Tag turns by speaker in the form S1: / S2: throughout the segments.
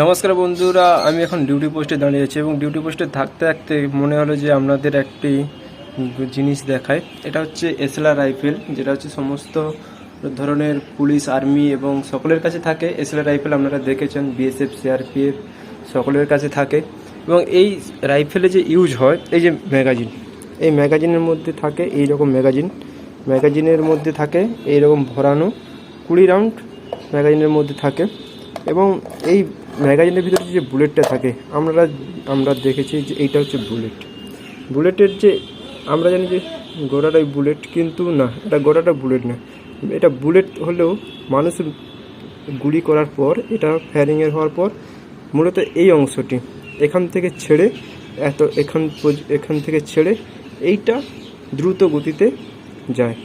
S1: নমস্কার বন্ধুরা, আমি এখন ডিউটি পোস্টে দাঁড়িয়ে আছি এবং ডিউটি পোস্টে থাকতে থাকতে মনে হলো যে আপনাদের একটি জিনিস দেখায় এটা হচ্ছে এসএলআর রাইফেল, যেটা হচ্ছে সমস্ত ধরনের পুলিশ, আর্মি এবং সকলের কাছে থাকে। এসএলআর রাইফেল আপনারা দেখেছেন বিএসএফ সিআরপিএফ সকলের কাছে থাকে। এবং এই রাইফেলে যে ইউজ হয়, এই যে ম্যাগাজিন এই ম্যাগাজিনের মধ্যে থাকে এই রকম ম্যাগাজিন ম্যাগাজিনের মধ্যে থাকে এই রকম ভরানো কুড়ি রাউন্ড ম্যাগাজিনের মধ্যে থাকে। এবং এই ম্যাগাজিনের ভিতরে যে বুলেটটা থাকে, আমরা আমরা দেখেছি যে এইটা হচ্ছে বুলেট। বুলেটের যে, আমরা জানি যে গোড়াটাই বুলেট, কিন্তু না, এটা গোড়াটা বুলেট না। এটা বুলেট হলেও মানুষের গুলি করার পর, এটা ফায়ারিংয়ের হওয়ার পর, মূলত এই অংশটি, এখান থেকে ছেড়ে, এত, এখান এখান থেকে ছেড়ে এইটা দ্রুত গতিতে যায়।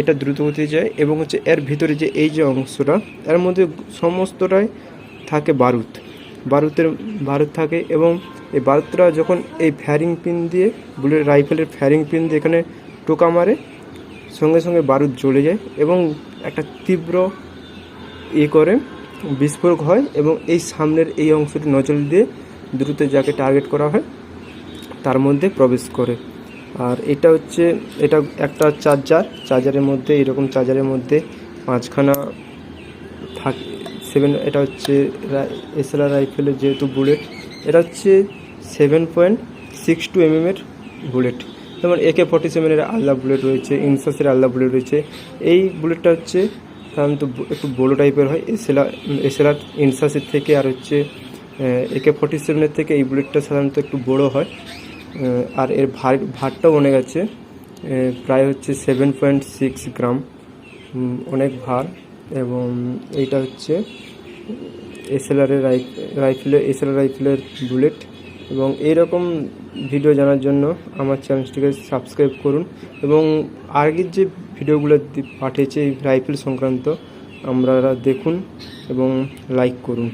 S1: এটা দ্রুত গতিতে যায় এবং হচ্ছে এর ভিতরে যে এই যে অংশটা, এর মধ্যে সমস্তটাই থাকে বারুদ। বারুদের, বারুদ থাকে এবং এই বারুদটা যখন এই ফ্যারিং পিন দিয়ে, বুলেট, রাইফেলের ফ্যারিং পিন দিয়ে এখানে টোকা মারে, সঙ্গে সঙ্গে বারুদ জ্বলে যায় এবং একটা তীব্র ইয়ে করে, বিস্ফোরক হয় এবং এই সামনের এই অংশটি নজল দিয়ে দ্রুত যাকে টার্গেট করা হয়, তার মধ্যে প্রবেশ করে। আর এটা হচ্ছে, এটা একটা চার্জার, চার্জারের মধ্যে, এরকম চার্জারের মধ্যে পাঁচখানা থাক সেভেন, এটা হচ্ছে এসএলআর রাইফেলের যেহেতু বুলেট এটা হচ্ছে সেভেন পয়েন্ট সিক্স টু এমএমের বুলেট যেমন একে ফর্টি সেভেনের আলাদা বুলেট রয়েছে ইনসাসের আলাদা বুলেট রয়েছে। এই বুলেটটা হচ্ছে, সাধারণত একটু বড়ো টাইপের হয় এসএলআর এসএলআর ইনসাসের থেকে আর হচ্ছে একে ফর্টি সেভেনের থেকে এই বুলেটটা সাধারণত একটু বড় হয়। আর এর ভার ভারটাও অনেক আছে প্রায় হচ্ছে সেভেন পয়েন্ট সিক্স গ্রাম অনেক ভার। এবং এইটা হচ্ছে এসএলআরের রাইফেলের এসএলআর রাইফেলের বুলেট এবং এইরকম ভিডিও জানার জন্য আমার চ্যানেলটিকে সাবস্ক্রাইব করুন এবং আগের যে ভিডিওগুলো পাঠিয়েছে এই রাইফেল সংক্রান্ত, আমরা দেখুন এবং লাইক করুন।